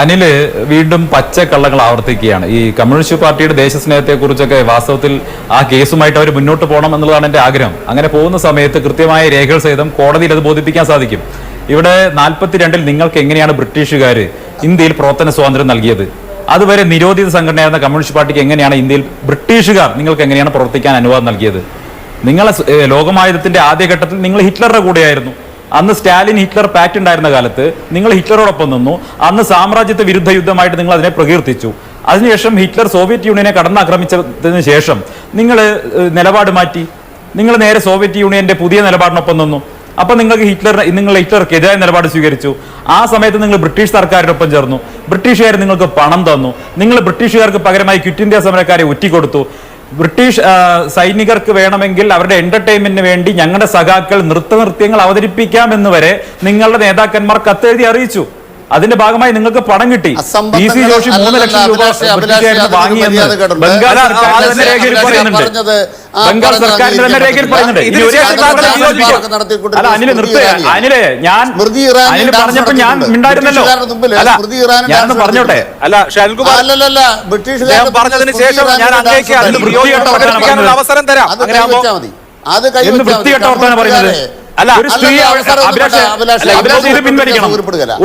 അനിൽ വീണ്ടും പച്ചക്കള്ളങ്ങൾ ആവർത്തിക്കുകയാണ്. ഈ കമ്മ്യൂണിസ്റ്റ് പാർട്ടിയുടെ ദേശസ്നേഹത്തെ കുറിച്ചൊക്കെ വാസ്തവത്തിൽ ആ കേസുമായിട്ട് അവർ മുന്നോട്ട് പോകണം എന്നുള്ളതാണ് എന്റെ ആഗ്രഹം. അങ്ങനെ പോകുന്ന സമയത്ത് കൃത്യമായ രേഖകൾ സഹിതം കോടതിയിൽ അത് ബോധിപ്പിക്കാൻ സാധിക്കും. ഇവിടെ നാൽപ്പത്തിരണ്ടിൽ നിങ്ങൾക്ക് എങ്ങനെയാണ് ബ്രിട്ടീഷുകാർ ഇന്ത്യയിൽ പ്രവർത്തന സ്വാതന്ത്ര്യം നൽകിയത്? അതുവരെ നിരോധിത സംഘടനയായിരുന്ന കമ്മ്യൂണിസ്റ്റ് പാർട്ടിക്ക് എങ്ങനെയാണ് ഇന്ത്യയിൽ ബ്രിട്ടീഷുകാർ നിങ്ങൾക്ക് എങ്ങനെയാണ് പ്രവർത്തിക്കാൻ അനുവാദം നൽകിയത്? നിങ്ങളെ ലോകമായുധത്തിന്റെ ആദ്യഘട്ടത്തിൽ നിങ്ങൾ ഹിറ്റ്ലറുടെ കൂടെയായിരുന്നു. അന്ന് സ്റ്റാലിൻ ഹിറ്റ്ലർ പാക്ട് ഉണ്ടായിരുന്ന കാലത്ത് നിങ്ങൾ ഹിറ്റ്ലറോടൊപ്പം നിന്നു. അന്ന് സാമ്രാജ്യത്തെ വിരുദ്ധ യുദ്ധമായിട്ട് നിങ്ങൾ അതിനെ പ്രകീർത്തിച്ചു. അതിനുശേഷം ഹിറ്റ്ലർ സോവിയറ്റ് യൂണിയനെ കടന്നാക്രമിച്ചതിന് ശേഷം നിങ്ങൾ നിലപാട് മാറ്റി. നിങ്ങൾ നേരെ സോവിയറ്റ് യൂണിയന്റെ പുതിയ നിലപാടിനൊപ്പം നിന്നു. അപ്പൊ നിങ്ങൾക്ക് ഹിറ്റ്ലർ നിങ്ങൾ ഹിറ്റ്ലർക്കെതിരായ നിലപാട് സ്വീകരിച്ചു. ആ സമയത്ത് നിങ്ങൾ ബ്രിട്ടീഷ് സർക്കാരിനൊപ്പം ചേർന്നു. ബ്രിട്ടീഷുകാർ നിങ്ങൾക്ക് പണം തന്നു. നിങ്ങൾ ബ്രിട്ടീഷുകാർക്ക് പകരമായി ക്വിറ്റ് ഇന്ത്യ സമരക്കാരെ ഒറ്റിക്കൊടുത്തു ബ്രിട്ടീഷ് സൈനികർക്ക് വേണമെങ്കിൽ അവരുടെ എന്റർടൈൻമെന്റിന് വേണ്ടി ഞങ്ങളുടെ സഖാക്കൾ നൃത്തനൃത്യങ്ങൾ അവതരിപ്പിക്കാം എന്ന് വരെ നിങ്ങളുടെ നേതാക്കന്മാർ കത്തെഴുതി അറിയിച്ചു. അതിന്റെ ഭാഗമായി നിങ്ങൾക്ക് പണം കിട്ടി. പി സി ജോഷി മൂന്ന് ലക്ഷം രൂപ വാങ്ങിയെന്ന് ബംഗാൾ സർക്കാരിന്റെ രേഖയിൽ പറയുന്നുണ്ട്. ബംഗാൾ പറഞ്ഞത് സർക്കാരിന്റെ തന്നെ രേഖയിൽ പറയുന്നുണ്ട്. അല്ല അനിൽ നിർത്തുക അനിലെ ഞാൻ ഡാൻസ് പറഞ്ഞപ്പോ ഞാൻ ഉണ്ടായിരുന്നല്ലോ അല്ല. ഡാൻസ് പറഞ്ഞോട്ടെ. അല്ല ഷാൽകുമാർ പറഞ്ഞതിന് ശേഷം ഞാൻ അങ്ങേക്ക് ഡാൻസ് അതിൽ അത് വിയോജിപ്പ് വൃത്തികെട്ട അവസരം തരാം. അത്. വൃത്തികെട്ട വർത്തമാനം പറയുന്നത് അല്ല ഒരു അല്ലല്ല, സ്ത്രീ അവസരം ഒന്നും അഭിലാഷ് വേണ്ട, അഭിലാഷ്. അല്ല, അഭിലാഷ് ഇത് അഭിലാഷ് പിൻവലിക്കണം.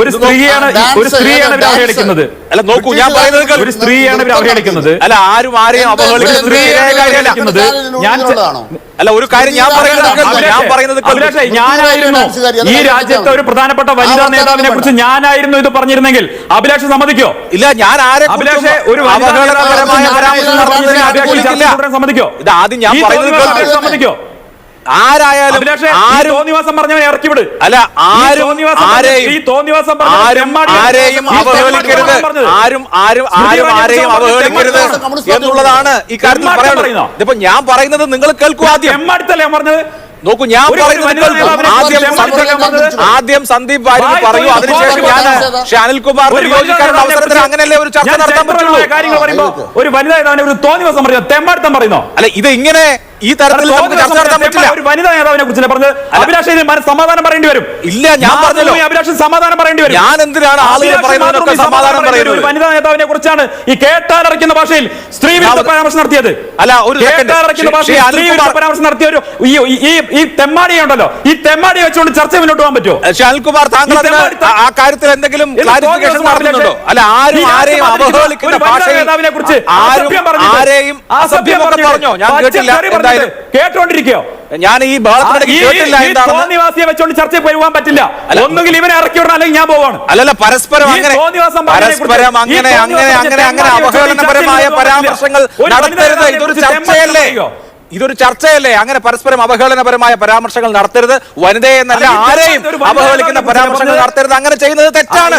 ഒരു സ്ത്രീയാണ് ഒരു സ്ത്രീയാണ് ഇവർ അവഹേളിക്കുന്നത്. അല്ല നോക്കൂ ഞാൻ പറയുന്നത് ഒരു സ്ത്രീയാണ് ഇവർ അവഹേളിക്കുന്നത്. അല്ല ആരും ആരെയും അപഹേളിക്കുന്ന കളിക്കുന്നത്. ഞാൻ അല്ല ഒരു കാര്യം ഞാൻ പറയുന്നത് ഞാൻ പറയുന്നത് അഭിലാഷേ, ഞാനായിരുന്നു ഈ രാജ്യത്തെ ഒരു പ്രധാനപ്പെട്ട വനിതാ നേതാവിനെ കുറിച്ച് ഞാനായിരുന്നു ഇത് പറഞ്ഞിരുന്നെങ്കിൽ അഭിലാഷ് സമ്മതിക്കോ? ഇല്ല ഞാൻ ആരെ അഭിലാഷേ ഒരു അപകടകരമായ പരാമർശം നടത്തുന്നതിനെ അഭിലാഷ് സമ്മതിക്കോ? ഇത് ആദ്യം ഞാൻ പറയുന്നത് സമ്മതിക്കോ? ആരായാലും ആരും തോന്നിവാസം പറഞ്ഞവനെ ഇറക്കി വിട്. അല്ല ആരും തോന്നിവാസം ആരെയും ഈ തോന്നിവാസം പറഞ്ഞ ആരെയും അവഹേളിക്കരുത്. ആരും ആരും ആരും ആരെയും അവഹേളിക്കരുത് എന്നുള്ളതാണ് ഈ കാര്യത്തിൽ പറയുന്നത്. ഇപ്പൊ ഇതിപ്പോ ഞാൻ പറയുന്നത് നിങ്ങൾ കേൾക്കൂ ആദ്യം. പറഞ്ഞത്? നോക്കൂ ഞാൻ പറയുന്നത് ആദ്യം ആദ്യം സന്ദീപ് വാര്യർ വായി പറയൂ. അതിനുശേഷം ഞാൻ പക്ഷെ അനിൽകുമാർ അവസരത്തിൽ അങ്ങനെയല്ലേ ഒരു ചർച്ച നടത്താൻ പറ്റുള്ളൂ? ഒരു വനിതാ ഒരു തോന്നി ദിവസം പറയുന്നത് തെമ്മാടിത്തം പറയുന്നോ? അല്ല ഇത് ഇങ്ങനെ ഈ തരത്തിൽ ഒരു വനിതാ നേതാവിനെ കുറിച്ച് പറഞ്ഞത് അഭിലാഷ് സമാധാനം പറയേണ്ടി വരും. ഇല്ല, ഞാൻ പറഞ്ഞല്ലോ. അഭിലാഷൻ സമാധാനം പറയേണ്ടി വരും. ഞാൻ എന്തിനാണ് ആളുകൾ അഭിലാഷ് സമാധാനം പറയുന്നത്? ഒരു വനിതാ നേതാവിനെ കുറിച്ചാണ് ഈ കേട്ടാലറിക്കുന്ന ഭാഷയിൽ സ്ത്രീ വിരുദ്ധ പരാമർശം നടത്തിയത്. അല്ല, ഒരു. കേട്ടാലറിക്കുന്ന ഭാഷയിൽ സ്ത്രീ വിരുദ്ധ പരാമർശം നടത്തിയ ഒരു ഈ- ഈ ഉണ്ടല്ലോ ഈ തെമ്മാടിയെ വെച്ചുകൊണ്ട് ചർച്ച മുന്നോട്ട് പോകാൻ പറ്റുമോ? ശാൽകുമാർ താങ്കൾ ആ- കാര്യത്തിൽ എന്തെങ്കിലും എന്ത് ക്ലാരിഫിക്കേഷൻ നടത്തുന്നുണ്ടോ അല്ല ആരും ആരെയും അവഹേളിക്കുന്ന നേതാവിനെ കുറിച്ച് ആരെയും അസഭ്യം പറഞ്ഞോ? ഞാൻ കേട്ടില്ല. എന്തായാലും കേട്ടോണ്ടിരിക്കയോ ഞാൻ ഈ ബഹളത്തിനിടയ്ക്ക് എന്താണെന്ന് വെച്ചോണ്ട് ചർച്ചയിൽ പോകാൻ പറ്റില്ല. ഒന്നുകിൽ ഇവനെ ഇറക്കി വിടണം അല്ലെങ്കിൽ ഞാൻ പോവാണ്. അല്ലല്ല പരസ്പരം അങ്ങനെ പരസ്പരം അങ്ങനെ അങ്ങനെ അങ്ങനെ അങ്ങനെ അവഹേളനപരമായ പരാമർശങ്ങൾ നടത്തരുത്. ഇതൊരു ചർച്ചയല്ലേ? തെമ്മാടി? ഇതൊരു ചർച്ചയല്ലേ? അങ്ങനെ പരസ്പരം അവഹേളനപരമായ പരാമർശങ്ങൾ നടത്തരുത്. വനിതയെ എന്നല്ല ആരെയും അവഹേളിക്കുന്ന പരാമർശങ്ങൾ നടത്തരുത്. അങ്ങനെ ചെയ്യുന്നത് തെറ്റാണ്.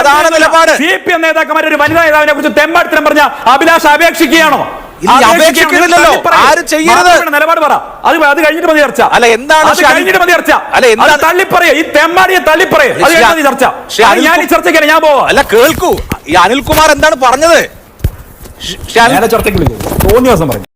അതാണ് നിലപാട്. സി പി എം നേതാക്കന്മാർ ഒരു വനിതാ നേതാവിനെ കുറിച്ച് തെമ്പാടുത്തരം പറഞ്ഞ അഭിലാഷ് അപേക്ഷിക്കുകയാണോ? അപേക്ഷിക്കുന്നില്ലല്ലോ. ആര് ചെയ്യരുത്. നിലപാട് പറ. അത് അത് കഴിഞ്ഞിട്ട് മതി ചർച്ച. അല്ല, എന്താണ് അത് ശ്രീ കഴിഞ്ഞിട്ട് മതി ചർച്ച. അല്ല, എന്താണ്- തള്ളിപ്പറയ. ഈ തെമ്മാടിയെ തള്ളിപ്പറയ. അത് ശ്രീ- ചർച്ച. ഞാൻ ഈ ചർച്ചയ്ക്ക് ഞാൻ പോവാ. അല്ല കേൾക്കൂ. ഈ അനിൽകുമാർ എന്താണ് പറഞ്ഞത്? തോന്നിയ ദിവസം പറഞ്ഞു